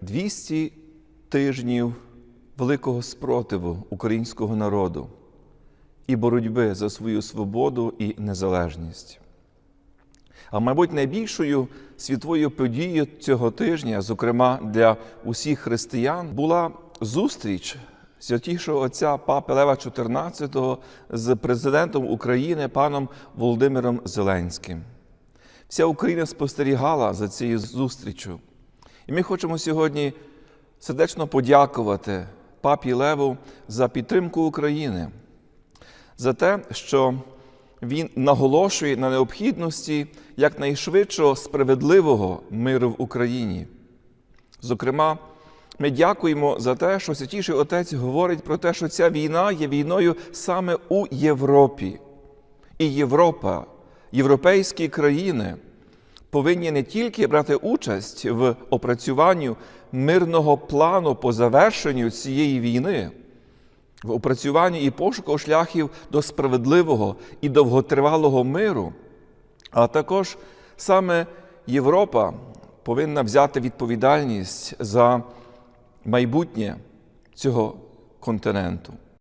200 тижнів великого спротиву українського народу і боротьби за свою свободу і незалежність. А, мабуть, найбільшою світовою подією цього тижня, зокрема для усіх християн, була зустріч святішого отця Папи Лева XIV з президентом України паном Володимиром Зеленським. Вся Україна спостерігала за цією зустрічю. І ми хочемо сьогодні сердечно подякувати папі Леву за підтримку України, за те, що він наголошує на необхідності якнайшвидшого справедливого миру в Україні. Зокрема, ми дякуємо за те, що Святіший Отець говорить про те, що ця війна є війною саме у Європі. І Європа, європейські країни повинні не тільки брати участь в опрацюванні мирного плану по завершенню цієї війни, в опрацюванні і пошуку шляхів до справедливого і довготривалого миру, а також саме Європа повинна взяти відповідальність за майбутнє цього континенту.